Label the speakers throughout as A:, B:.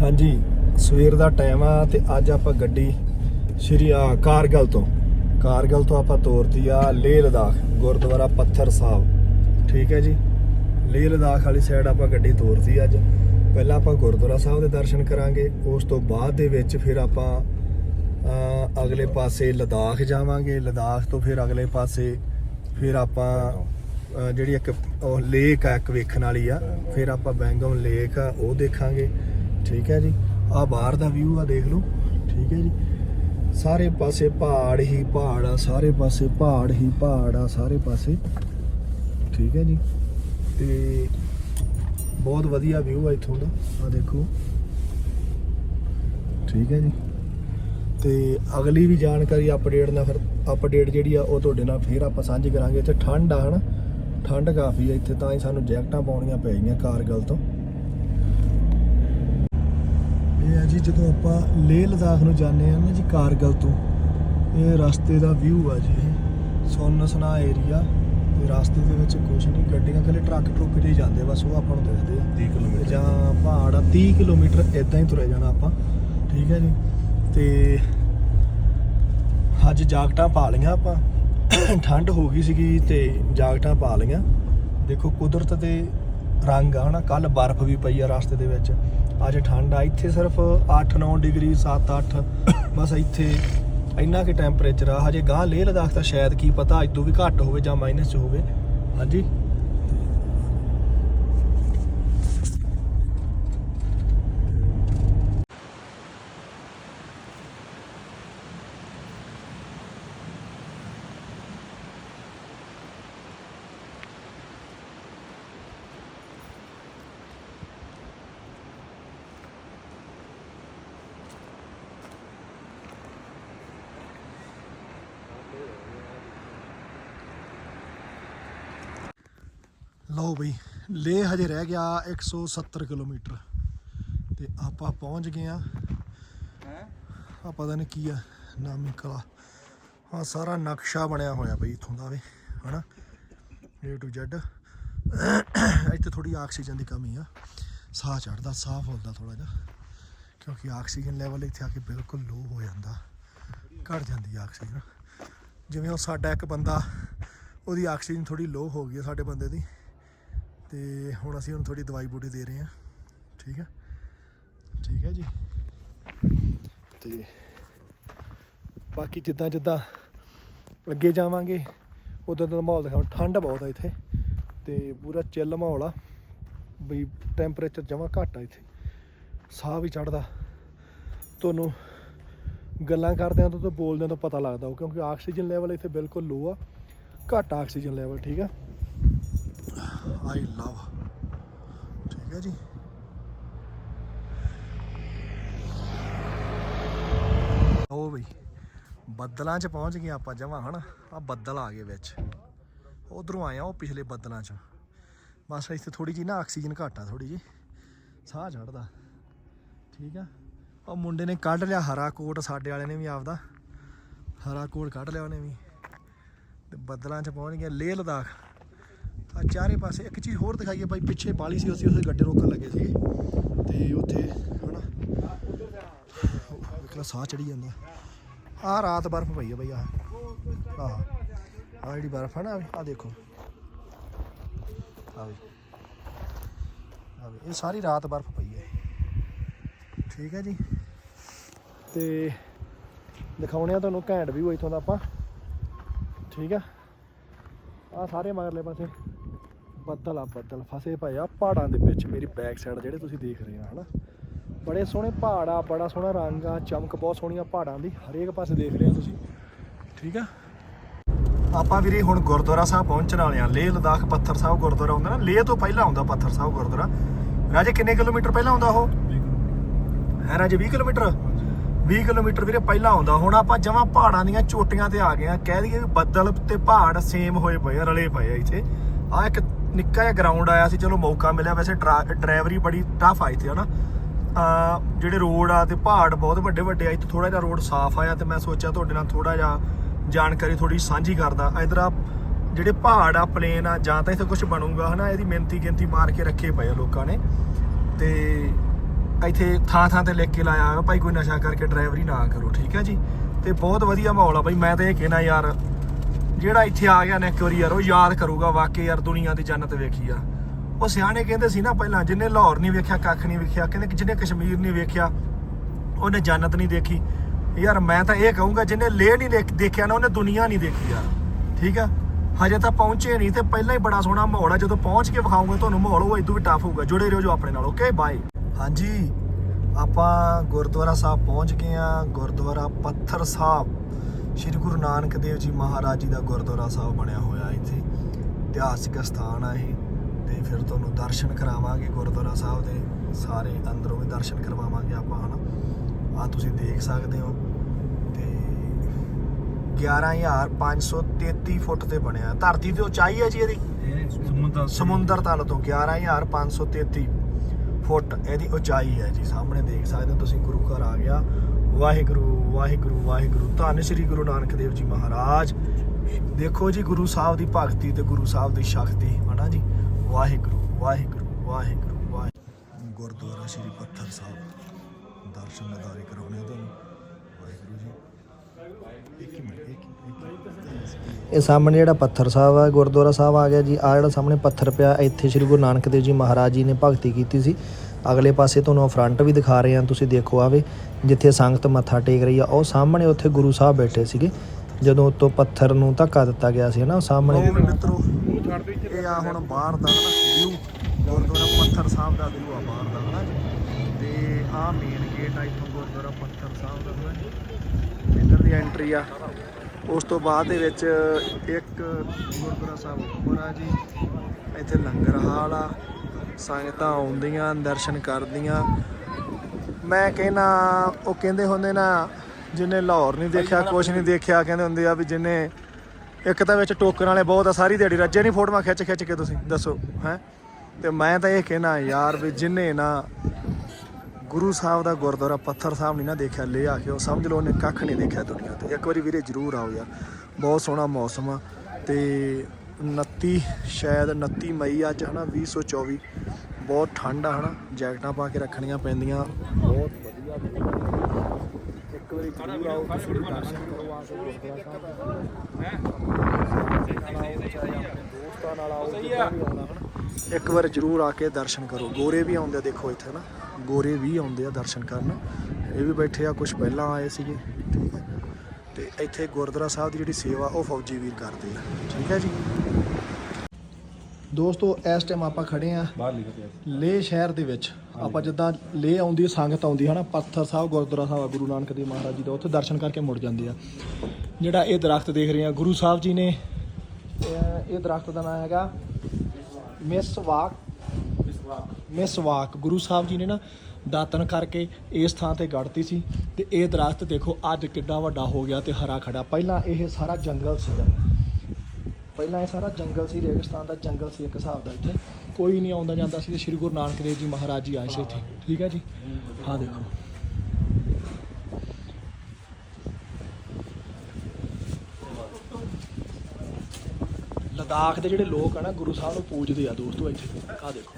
A: ਹਾਂਜੀ, ਸਵੇਰ ਦਾ ਟਾਈਮ ਆ ਤੇ ਅੱਜ ਆਪਾਂ ਗੱਡੀ ਸ਼੍ਰੀ ਆ ਕਾਰਗਲ ਤੋਂ। ਕਾਰਗਲ ਤੋਂ ਆਪਾਂ ਤੋਰਤੀ ਆ ਲੇਹ ਲਦਾਖ, ਗੁਰਦੁਆਰਾ ਪੱਥਰ ਸਾਹਿਬ। ਠੀਕ ਹੈ ਜੀ? ਲੇਹ ਲਦਾਖ ਵਾਲੀ ਸਾਈਡ ਆਪਾਂ ਗੱਡੀ ਤੋਰਤੀ ਅੱਜ। ਪਹਿਲਾਂ ਆਪਾਂ ਗੁਰਦੁਆਰਾ ਸਾਹਿਬ ਦੇ ਦਰਸ਼ਨ ਕਰਾਂਗੇ, ਉਸ ਤੋਂ ਬਾਅਦ ਦੇ ਵਿੱਚ ਫਿਰ ਆਪਾਂ ਅਗਲੇ ਪਾਸੇ ਲਦਾਖ ਜਾਵਾਂਗੇ। ਲਦਾਖ ਤੋਂ ਫਿਰ ਅਗਲੇ ਪਾਸੇ ਫਿਰ ਆਪਾਂ ਜਿਹੜੀ ਇੱਕ ਉਹ ਲੇਕ ਆ, ਇੱਕ ਵੇਖਣ ਵਾਲੀ ਆ, ਫਿਰ ਆਪਾਂ ਬੈਂਗਮ ਲੇਕ ਆ, ਉਹ ਦੇਖਾਂਗੇ। ਠੀਕ ਹੈ ਜੀ। ਆ ਬਾਹਰ ਦਾ ਵਿਊ ਆ, ਦੇਖ ਲਓ। ਠੀਕ ਹੈ ਜੀ। ਸਾਰੇ ਪਾਸੇ ਪਹਾੜ ਹੀ ਪਹਾੜ ਆ, ਸਾਰੇ ਪਾਸੇ ਪਹਾੜ ਹੀ ਪਹਾੜ ਆ, ਸਾਰੇ ਪਾਸੇ। ਠੀਕ ਹੈ ਜੀ। ਤੇ ਬਹੁਤ ਵਧੀਆ ਵਿਊ ਆ ਇੱਥੋਂ ਦਾ। ਆ ਦੇਖੋ। ਠੀਕ ਹੈ ਜੀ। ਤੇ ਅਗਲੀ ਵੀ ਜਾਣਕਾਰੀ ਅਪਡੇਟ ਨਾਲ ਫਿਰ ਅਪਡੇਟ ਜਿਹੜੀ ਆ, ਉਹ ਤੁਹਾਡੇ ਨਾਲ ਫੇਰ ਆਪਾਂ ਸਾਂਝੀ ਕਰਾਂਗੇ। ਇੱਥੇ ਠੰਡ ਆ, ਹਨਾ? ਠੰਡ ਕਾਫੀ ਆ ਇੱਥੇ, ਤਾਂ ਹੀ ਸਾਨੂੰ ਜੈਕਟਾਂ ਪਾਉਣੀਆਂ ਪੈ ਗਈਆਂ ਕਾਰਗਲ ਤੋਂ। ਇਹ ਆ ਜੀ ਜਦੋਂ ਆਪਾਂ ਲੇਹ ਲਦਾਖ ਨੂੰ ਜਾਂਦੇ ਆ ਨਾ ਜੀ ਕਾਰਗਲ ਤੋਂ ਇਹ ਰਸਤੇ ਦਾ ਵਿਊ ਆ ਜੀ ਸੁੰਨਸਨਾ ਏਰੀਆ ਤੇ ਰਸਤੇ ਦੇ ਵਿੱਚ ਕੁਝ ਨਹੀਂ ਗੱਡੀਆਂ ਕੱਲੇ ਟਰੱਕ ਟਰੁੱਕ ਜਿਹੇ ਜਾਂਦੇ ਬਸ ਉਹ ਆਪਾਂ ਨੂੰ ਦਿਖਦੇ ਆ।
B: 30 ਕਿਲੋਮੀਟਰ
A: ਜਾਂ ਪਹਾੜ ਆ 30 ਕਿਲੋਮੀਟਰ ਇਦਾਂ ਹੀ ਤੁਰੇ ਜਾਣਾ ਆਪਾਂ ਠੀਕ ਹੈ ਜੀ। ਤੇ ਅੱਜ ਜਾਕਟਾਂ ਪਾ ਲਈਆਂ ਆਪਾਂ ਠੰਡ ਹੋ ਗਈ ਸੀਗੀ ਤੇ ਜਾਕਟਾਂ ਪਾ ਲਈਆਂ। ਦੇਖੋ ਕੁਦਰਤ ਦੇ ਰੰਗ ਆ, ਹਨਾ? ਕੱਲ ਬਰਫ਼ ਵੀ ਪਈ ਆ ਰਸਤੇ ਦੇ ਵਿੱਚ। ਅੱਜ ਠੰਡ ਆ। ਇੱਥੇ ਸਿਰਫ 8-9 ਡਿਗਰੀ 7-8 ਬਸ ਇੱਥੇ ਇੰਨਾ ਕਿ ਟੈਂਪਰੇਚਰ ਆ। ਹਜੇ ਗਾਂ ਲੇਹ ਲਦਾਖ ਤਾਂ ਸ਼ਾਇਦ ਕੀ ਪਤਾ ਅੱਜ ਤੋਂ ਵੀ ਘੱਟ ਹੋਵੇ ਜਾਂ ਮਾਈਨਸ ਚ ਹੋਵੇ। ਹਾਂਜੀ? ਲਓ ਬਈ ਲੇ ਹਜੇ ਰਹਿ ਗਿਆ 170 ਕਿਲੋਮੀਟਰ। ਤੇ ਆਪਾਂ ਪਹੁੰਚ ਗਏ ਆ
B: ਹੈ?
A: ਆ ਪਤਾ ਨਹੀਂ ਕੀ ਆ ਨਾਮੀ ਕਲਾ। ਆ ਸਾਰਾ ਨਕਸ਼ਾ ਬਣਿਆ ਹੋਇਆ ਬਈ ਇਥੋਂ ਦਾ ਵੇ ਹਨਾ? A to Z ਇੱਥੇ ਥੋੜੀ ਆਕਸੀਜਨ ਦੀ ਕਮੀ ਆ। ਸਾਹ ਚੜਦਾ ਸਾਹ ਫੁੱਲਦਾ ਥੋੜਾ ਜਿਹਾ। ਕਿਉਂਕਿ ਆਕਸੀਜਨ ਲੈਵਲ ਇੱਥੇ ਆ ਕੇ ਬਿਲਕੁਲ ਲੋ ਹੋ ਜਾਂਦਾ। ਘਟ ਜਾਂਦੀ ਆਕਸੀਜਨ। ਜਿਵੇਂ ਉਹ ਸਾਡਾ ਇੱਕ ਬੰਦਾ ਉਹਦੀ ਆਕਸੀਜਨ ਥੋੜੀ ਲੋ ਹੋ ਗਈ ਸਾਡੇ ਬੰਦੇ ਦੀ। ਤੇ ਹੁਣ ਅਸੀਂ ਉਹਨੂੰ ਥੋੜੀ ਦਵਾਈ ਬੂਟੀ ਦੇ ਰਹੇ ਹਾਂ। ਠੀਕ ਹੈ? ਠੀਕ ਹੈ ਜੀ। ਤੇ ਬਾਕੀ ਜਿੱਦਾਂ ਜਿੱਦਾਂ ਅੱਗੇ ਜਾਵਾਂਗੇ, ਉਦੋਂ ਦਾ ਮਾਹੌਲ ਦਿਖਾਉਂ ਠੰਡ ਬਹੁਤ ਆ ਇੱਥੇ ਤੇ ਪੂਰਾ ਚਿੱਲ ਮਾਹੌਲ ਆ। ਬਈ ਟੈਂਪਰੇਚਰ ਜਮਾ ਘੱਟ ਆ ਇੱਥੇ। ਸਾਹ ਵੀ ਚੜਦਾ ਤੁਹਾਨੂੰ ਗੱਲਾਂ ਕਰਦਿਆਂ ਤੋਂ ਤੇ ਬੋਲਦਿਆਂ ਤੋਂ ਪਤਾ ਲੱਗਦਾ ਉਹ ਕਿਉਂਕਿ ਆਕਸੀਜਨ ਲੈਵਲ ਇੱਥੇ ਬਿਲਕੁਲ ਲੋ ਆ। ਘੱਟ ਆਕਸੀਜਨ ਲੈਵਲ ਠੀਕ ਆ? I love. ਠੀਕ ਹੈ ਜੀ। ਉਹ ਬਈ, ਬੱਦਲਾਂ 'ਚ ਪਹੁੰਚ ਗਏ ਆਪਾਂ ਜਮਾ, ਹਨਾ? ਆ ਬੱਦਲ ਆ ਗਏ ਵਿੱਚ। ਉਧਰੋਂ ਆਏ ਆ ਉਹ ਪਿਛਲੇ ਬੱਦਲਾਂ 'ਚ। ਬਸ ਇੱਥੇ ਥੋੜੀ ਜੀ ਨਾ ਆਕਸੀਜਨ ਘੱਟ ਆ ਥੋੜੀ ਜੀ ਸਾਹ ਚੜਦਾ ਠੀਕ ਆ? ਉਹ ਮੁੰਡੇ ਨੇ ਕੱਢ ਲਿਆ ਹਰਾ ਕੋਟ, ਸਾਡੇ ਵਾਲੇ ਨੇ ਵੀ ਆਪਦਾ। ਹਰਾ ਕੋਟ ਕੱਢ ਲਿਆ ਉਹਨੇ ਵੀ। ਤੇ ਬੱਦਲਾਂ 'ਚ ਪਹੁੰਚ ਗਿਆ ਲੇਹ ਲਦਾਖ ਆ ਚਾਰੇ ਪਾਸੇ ਇੱਕ ਚੀਜ਼ ਹੋਰ ਦਿਖਾਈਏ ਬਾਈ, ਪਿੱਛੇ ਬਾਲੀ ਸੀ, ਅਸੀਂ ਉਸੇ ਗੱਡੇ ਰੋਕਣ ਲੱਗੇ ਸੀ ਤੇ ਉੱਥੇ, ਹਨਾ? ਵੇਖਲਾ ਸਾਹ ਚੜੀ ਜਾਂਦਾ। ਆ ਰਾਤ ਬਰਫ਼ ਪਈ ਆ ਬਾਈ ਆ ਆਹ ਆ ਜਿਹੜੀ ਬਰਫ਼ ਹੈ ਨਾ ਆ ਦੇਖੋ। ਆ ਵੀ ਆ ਵੀ, ਇਹ ਸਾਰੀ ਰਾਤ ਬਰਫ਼ ਪਈ ਹੈ ਠੀਕ ਹੈ ਜੀ। ਤੇ ਦਿਖਾਉਣੇ ਆ ਤੁਹਾਨੂੰ ਘੈਂਟ ਵੀ ਹੋਈ ਇਥੋਂ ਦਾ ਆਪਾਂ। ਠੀਕ ਆ? ਆ ਸਾਰੇ ਮਗਰਲੇ ਪਾਸੇ। ਬੱਦਲ ਆ ਬੱਦਲ। ਫਸੇ ਪਏ ਆ ਪਹਾੜਾਂ ਦੇ ਵਿੱਚ ਮੇਰੀ ਬੈਕ ਸਾਈਡ ਜਿਹੜੇ ਤੁਸੀਂ ਦੇਖ ਰਹੇ ਆ ਹਨਾ? ਬੜੇ ਸੋਹਣੇ ਪਹਾੜ ਆ ਬੜਾ ਸੋਹਣਾ ਰੰਗ ਆ ਚਮਕ ਬਹੁਤ ਸੋਹਣੀਆਂ ਪਹਾੜਾਂ ਦੀ। ਹਰੇਕ ਪਾਸੇ ਦੇਖ ਰਹੇ ਆ ਤੁਸੀਂ। ਠੀਕ ਆ? ਆਪਾਂ ਵੀਰੇ ਹੁਣ ਗੁਰਦੁਆਰਾ ਸਾਹਿਬ ਪਹੁੰਚਣ ਵਾਲੇ ਆ। ਲੇਹ ਲਦਾਖ ਪੱਥਰ ਸਾਹਿਬ ਗੁਰਦੁਆਰਾ ਹੁੰਦਾ ਨਾ ਲੇਹ ਤੋਂ ਪਹਿਲਾਂ ਆਉਂਦਾ ਪੱਥਰ ਸਾਹਿਬ ਗੁਰਦੁਆਰਾ। ਰਾਜੇ ਕਿੰਨੇ ਕਿਲੋਮੀਟਰ ਪਹਿਲਾਂ ਆਉਂਦਾ ਉਹ? ਹੈ ਰਾਜੇ 20 ਕਿਲੋਮੀਟਰ? 20 ਕਿਲੋਮੀਟਰ ਵੀਰੇ ਪਹਿਲਾਂ ਆਉਂਦਾ, ਹੁਣ ਆਪਾਂ ਜਮਾਂ ਪਹਾੜਾਂ ਦੀਆਂ ਚੋਟੀਆਂ ਤੇ ਆ ਗਏ ਆ ਕਹਿ ਦਈਏ ਵੀ ਬੱਦਲ ਤੇ ਪਹਾੜ ਸੇਮ ਹੋਏ ਪਏ ਆ, ਰਲੇ ਪਏ ਆ ਇੱਥੇ। ਆ ਇੱਕ ਨਿੱਕਾ ਜਿਹਾ ਗਰਾਊਂਡ ਆਇਆ ਸੀ, ਚਲੋ ਮੌਕਾ ਮਿਲਿਆ। ਵੈਸੇ ਡਰਾਈਵਰੀ ਬੜੀ ਟਫ ਆ ਇੱਥੇ, ਹਨਾ। ਆ ਜਿਹੜੇ ਰੋਡ ਆ ਤੇ ਪਹਾੜ ਬਹੁਤ ਵੱਡੇ ਵੱਡੇ ਆ, ਇੱਥੇ ਥੋੜਾ ਜਿਹਾ ਰੋਡ ਸਾਫ਼ ਆਇਆ ਤੇ ਮੈਂ ਸੋਚਿਆ ਤੁਹਾਡੇ ਨਾਲ ਥੋੜਾ ਜਿਹਾ ਜਾਣਕਾਰੀ ਥੋੜੀ ਸਾਂਝੀ ਕਰਦਾ। ਇਧਰ ਆ ਜਿਹੜੇ ਪਹਾੜ ਆ ਪਲੇਨ ਆ, ਜਾਂ ਤਾਂ ਇੱਥੇ ਕੁਝ ਬਣੂਗਾ, ਹਨਾ, ਇਹਦੀ ਮਿਹਨਤੀ ਗਿਣਤੀ ਮਾਰ ਕੇ ਰੱਖੇ ਪਏ ਆ ਲੋਕਾਂ ਨੇ। ਤੇ ਇੱਥੇ ਥਾਂ ਥਾਂ ਤੇ ਲਿਖ ਕੇ ਲਾਇਆ ਹੋਇਆ ਭਾਈ ਕੋਈ ਨਸ਼ਾ ਕਰਕੇ ਡਰਾਈਵਰੀ ਨਾ ਕਰੋ, ਠੀਕ ਹੈ ਜੀ? ਤੇ ਬਹੁਤ ਵਧੀਆ ਮਾਹੌਲ ਆ ਬਾਈ, ਮੈਂ ਤਾਂ ਇਹ ਕਹਿਣਾ ਯਾਰ, ਜਿਹੜਾ ਇੱਥੇ ਆ ਗਿਆ ਨਾ ਇੱਕ ਵਾਰੀ ਯਾਰ, ਉਹ ਯਾਦ ਕਰੂਗਾ ਵਾਕਈ ਯਾਰ ਦੁਨੀਆ ਦੀ ਜੰਨਤ ਵੇਖੀ ਆ। ਉਹ ਸਿਆਣੇ ਕਹਿੰਦੇ ਸੀ ਨਾ ਪਹਿਲਾਂ ਜਿਹਨੇ ਲਾਹੌਰ ਨਹੀਂ ਵੇਖਿਆ, ਕੱਖ ਨਹੀਂ ਵੇਖਿਆ, ਕਹਿੰਦੇ ਕਿ ਜਿਹਨੇ ਕਸ਼ਮੀਰ ਨਹੀਂ ਵੇਖਿਆ, ਉਹਨੇ ਜੰਨਤ ਨਹੀਂ ਦੇਖੀ। ਯਾਰ ਮੈਂ ਤਾਂ ਇਹ ਕਹੂੰਗਾ ਜਿਹਨੇ ਲੇਹ ਨਹੀਂ ਦੇਖ- ਦੇਖਿਆ ਨਾ, ਉਹਨੇ ਦੁਨੀਆ ਨਹੀਂ ਦੇਖੀ ਯਾਰ, ਠੀਕ ਆ? ਹਜੇ ਤਾਂ ਪਹੁੰਚੇ ਨਹੀਂ ਤੇ ਪਹਿਲਾਂ ਹੀ ਬੜਾ ਸੋਹਣਾ ਮਾਹੌਲ ਆ, ਜਦੋਂ ਪਹੁੰਚ ਕੇ ਵਿਖਾਉਂਗੇ, ਤੁਹਾਨੂੰ ਮਾਹੌਲ ਉਹ ਇਦੋਂ ਵੀ ਟਫ ਹੋਊਗਾ, ਜੁੜੇ ਰਹੋ ਜੋ ਆਪਣੇ ਨਾਲ ਓਕੇ ਬਾਏ ਹਾਂਜੀ ਆਪਾਂ ਗੁਰਦੁਆਰਾ ਸਾਹਿਬ ਪਹੁੰਚ ਗਏ ਆ ਗੁਰਦੁਆਰਾ ਪੱਥਰ ਸਾਹਿਬ। ਸ੍ਰੀ ਗੁਰੂ ਨਾਨਕ ਦੇਵ ਜੀ ਮਹਾਰਾਜ ਜੀ ਦਾ ਗੁਰਦੁਆਰਾ ਸਾਹਿਬ ਬਣਿਆ ਹੋਇਆ ਇੱਥੇ। ਇਤਿਹਾਸਿਕ ਸਥਾਨ ਆ ਇਹ ਤੇ ਫਿਰ ਤੁਹਾਨੂੰ ਦਰਸ਼ਨ ਕਰਾਵਾਂਗੇ ਗੁਰਦੁਆਰਾ ਸਾਹਿਬ ਦੇ। ਸਾਰੇ ਅੰਦਰੋਂ ਵੀ ਦਰਸ਼ਨ ਕਰਵਾਵਾਂਗੇ ਆਪਾਂ ਹਨਾ? ਆ ਤੁਸੀਂ ਦੇਖ ਸਕਦੇ ਹੋ ਤੇ 11533 ਫੁੱਟ ਤੇ ਬਣਿਆ। ਧਰਤੀ ਤੇ ਉਚਾਈ ਹੈ ਜੀ ਇਹਦੀ?
B: ਇਹ ਸਮੁੰਦਰ
A: ਸਮੁੰਦਰ ਤਲ ਤੋਂ 11533 ਫੁੱਟ, ਇਹਦੀ ਉਚਾਈ ਹੈ ਜੀ। ਸਾਹਮਣੇ ਦੇਖ ਸਕਦੇ ਹੋ ਤੁਸੀਂ, ਗੁਰੂ ਘਰ ਆ ਗਿਆ। ਵਾਹਿਗੁਰੂ ਵਾਹਿਗੁਰੂ ਵਾਹਿਗੁਰੂ। ਧੰਨ ਸ੍ਰੀ ਗੁਰੂ ਨਾਨਕ ਦੇਵ ਜੀ ਮਹਾਰਾਜ। ਦੇਖੋ ਜੀ, ਗੁਰੂ ਸਾਹਿਬ ਦੀ ਭਗਤੀ ਤੇ ਗੁਰੂ ਸਾਹਿਬ ਦੀ ਸ਼ਕਤੀ, ਹਨਾ ਜੀ? ਵਾਹਿਗੁਰੂ ਵਾਹਿਗੁਰੂ ਵਾਹਿਗੁਰੂ ਵਾਹਿਗੁਰੂ ਗੁਰਦੁਆਰਾ ਸ੍ਰੀ ਪੱਥਰ ਸਾਹਿਬ। ਦਰਸ਼ਨ ਨਜ਼ਾਰੇ ਕਰਾਉਣੇ ਤੁਹਾਨੂੰ ਵਾਹਿਗੁਰੂ ਜੀ ਇੱਕ ਹੀ ਮਿੰਟ ਇੱਕ ਮਿੰਟ ਇਹ ਸਾਹਮਣੇ ਜਿਹੜਾ ਪੱਥਰ ਸਾਹਿਬ ਆ, ਗੁਰਦੁਆਰਾ ਸਾਹਿਬ ਆ ਗਿਆ ਜੀ। ਆ ਜਿਹੜਾ ਸਾਹਮਣੇ ਪੱਥਰ ਪਿਆ, ਇੱਥੇ ਸ੍ਰੀ ਗੁਰੂ ਨਾਨਕ ਦੇਵ ਜੀ ਮਹਾਰਾਜ ਜੀ ਨੇ ਭਗਤੀ ਕੀਤੀ ਸੀ। ਅਗਲੇ ਪਾਸੇ ਤੁਹਾਨੂੰ ਫਰੰਟ ਵੀ ਦਿਖਾ ਰਹੇ ਹਾਂ, ਤੁਸੀਂ ਦੇਖੋ ਆਵੇ ਜਿੱਥੇ ਸੰਗਤ ਮੱਥਾ ਟੇਕ ਰਹੀ ਆ। ਉਹ ਸਾਹਮਣੇ ਉੱਥੇ ਗੁਰੂ ਸਾਹਿਬ ਬੈਠੇ ਸੀਗੇ। ਜਦੋਂ ਉੱਤੋਂ ਪੱਥਰ ਨੂੰ ਧੱਕਾ ਦਿੱਤਾ ਗਿਆ ਸੀ ਨਾ ਸਾਹਮਣੇ ਮਿੱਤਰੋ, ਇਹ ਆ ਹੁਣ ਬਾਹਰ ਦਾ ਵਿਊ ਗੁਰਦੁਆਰਾ ਪੱਥਰ ਸਾਹਿਬ ਦਾ ਵਿਊ ਆ ਬਾਹਰ ਦਾ ਹਨਾ ਤੇ ਆ ਮੇਨ ਗੇਟ ਆ ਇੱਥੋਂ ਗੁਰਦੁਆਰਾ ਪੱਥਰ ਸਾਹਿਬ ਦਾ ਹਨਾ ਦੀ ਐਂਟਰੀ ਆ। ਉਸ ਤੋਂ ਬਾਅਦ ਦੇ ਵਿੱਚ ਇੱਕ ਗੁਰਦੁਆਰਾ ਸਾਹਿਬ ਉੱਪਰ ਆ ਜੀ। ਇੱਥੇ ਲੰਗਰ ਹਾਲ ਆ। ਸੰਗਤਾਂ ਆਉਂਦੀਆਂ ਦਰਸ਼ਨ ਕਰਦੀਆਂ। ਮੈਂ ਕਹਿੰਨਾ ਉਹ ਕਹਿੰਦੇ ਹੁੰਦੇ ਨਾ ਜਿਹਨੇ ਲਾਹੌਰ ਨਹੀਂ ਦੇਖਿਆ ਕੁਝ ਨਹੀਂ ਦੇਖਿਆ ਕਹਿੰਦੇ ਹੁੰਦੇ ਆ ਵੀ ਜਿਹਨੇ ਇੱਕ ਤਾਂ ਵਿੱਚ ਟੋਕਰ ਵਾਲੇ ਬਹੁਤ ਆ ਸਾਰੀ ਦਿਹਾੜੀ ਰੱਜੇ ਨਹੀਂ ਫੋਟੋਆਂ ਖਿੱਚ ਖਿੱਚ ਕੇ ਤੁਸੀਂ ਦੱਸੋ ਹੈ? ਤੇ ਮੈਂ ਤਾਂ ਇਹ ਕਹਿਣਾ ਯਾਰ ਵੀ ਜਿਹਨੇ ਨਾ ਗੁਰੂ ਸਾਹਿਬ ਦਾ ਗੁਰਦੁਆਰਾ ਪੱਥਰ ਸਾਹਿਬ ਨਹੀਂ ਨਾ ਦੇਖਿਆ, ਲੈ ਆ ਕੇ ਉਹ ਸਮਝ ਲਓ ਉਹਨੇ ਕੱਖ ਨਹੀਂ ਦੇਖਿਆ ਦੁਨੀਆ ਤੇ। ਇੱਕ ਵਾਰੀ ਵੀਰੇ ਜਰੂਰ ਆਓ ਯਾਰ, ਬਹੁਤ ਸੋਹਣਾ ਮੌਸਮ ਆ ਤੇ 29 ਸ਼ਾਇਦ 29 ਮਈ ਅੱਜ ਹਨਾ 2024 ਬਹੁਤ ਠੰਡ ਆ ਹਨਾ, ਜੈਕਟਾਂ ਪਾ ਕੇ ਰੱਖਣੀਆਂ ਪੈਂਦੀਆਂ। ਬਹੁਤ ਵਧੀਆ ਇੱਕ ਵਾਰੀ ਜਰੂਰ ਆਓ, ਤੁਸੀਂ ਦਰਸ਼ਨ ਕਰੋ ਆ ਦੋਸਤਾਂ ਨਾਲ ਆਓ ਇੱਕ ਵਾਰ ਜਰੂਰ ਆ ਕੇ ਦਰਸ਼ਨ ਕਰੋ। ਗੋਰੇ ਵੀ ਆਉਂਦੇ ਦੇਖੋ ਇੱਥੇ ਨਾ ਗੋਰੇ ਵੀ ਆਉਂਦੇ ਆ ਦਰਸ਼ਨ ਕਰਨ। ਇਹ ਵੀ ਬੈਠੇ ਆ ਕੁਝ ਪਹਿਲਾਂ ਆਏ ਸੀਗੇ। ਠੀਕ ਹੈ ਤੇ ਇੱਥੇ ਗੁਰਦੁਆਰਾ ਸਾਹਿਬ ਦੀ ਜਿਹੜੀ ਸੇਵਾ ਉਹ ਫੌਜੀ ਵੀਰ ਕਰਦੇ ਆ। ਠੀਕ ਹੈ ਜੀ? ਦੋਸਤੋ ਇਸ ਟਾਈਮ ਆਪਾਂ ਖੜੇ ਆ ਲੇਹ ਸ਼ਹਿਰ ਦੇ ਵਿੱਚ। ਆਪਾਂ ਜਿੱਦਾਂ ਲੇਹ ਆਉਂਦੀ ਸੰਗਤ ਆਉਂਦੀ ਹੈ ਨਾ ਪੱਥਰ ਸਾਹਿਬ ਗੁਰਦੁਆਰਾ ਸਾਹਿਬ ਗੁਰੂ ਨਾਨਕ ਦੇਵ ਮਹਾਰਾਜ ਜੀ ਦਾ ਉੱਥੇ ਦਰਸ਼ਨ ਕਰਕੇ ਮੁੜ ਜਾਂਦੇ ਆ। ਜਿਹੜਾ ਇਹ ਦਰਖਤ ਦੇਖ ਰਹੇ ਆ ਗੁਰੂ ਸਾਹਿਬ ਜੀ ਨੇ ਇਹ ਇਹ ਦਰਖਤ ਦਾ ਨਾਮ ਹੈਗਾ ਮਿਸਵਾਕ ਮਿਸਵਾਕ ਗੁਰੂ ਸਾਹਿਬ ਜੀ ਨੇ ਨਾ ਦਾਤਨ ਕਰਕੇ ਇਸ ਥਾਂ ਤੇ ਗੜਤੀ ਸੀ ਤੇ ਇਹ ਦਰਖਤ ਦੇਖੋ ਅੱਜ ਕਿੱਡਾ ਵੱਡਾ ਹੋ ਗਿਆ ਤੇ ਹਰਾ ਖੜਾ। ਪਹਿਲਾਂ ਇਹ ਸਾਰਾ ਜੰਗਲ ਸੀ ਪਹਿਲਾਂ ਇਹ ਸਾਰਾ ਜੰਗਲ ਸੀ, ਰੇਗਿਸਤਾਨ ਦਾ ਜੰਗਲ ਸੀ ਇੱਕ ਹਿਸਾਬ ਦਾ ਇੱਥੇ। ਕੋਈ ਨਹੀਂ ਆਉਂਦਾ ਜਾਂਦਾ ਸੀ ਤੇ ਸ੍ਰੀ ਗੁਰੂ ਨਾਨਕ ਦੇਵ ਜੀ ਮਹਾਰਾਜ ਜੀ ਆਏ ਸੀ ਇੱਥੇ। ਠੀਕ ਹੈ ਜੀ? ਹਾਂ ਦੇਖੋ। ਲਦਾਖ ਦੇ ਜਿਹੜੇ ਲੋਕ ਆ ਨਾ, ਗੁਰੂ ਸਾਹਿਬ ਨੂੰ ਪੂਜਦੇ ਆ ਦੋਸਤੋ ਇੱਥੇ। ਆਹ ਦੇਖੋ।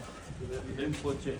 A: en coche.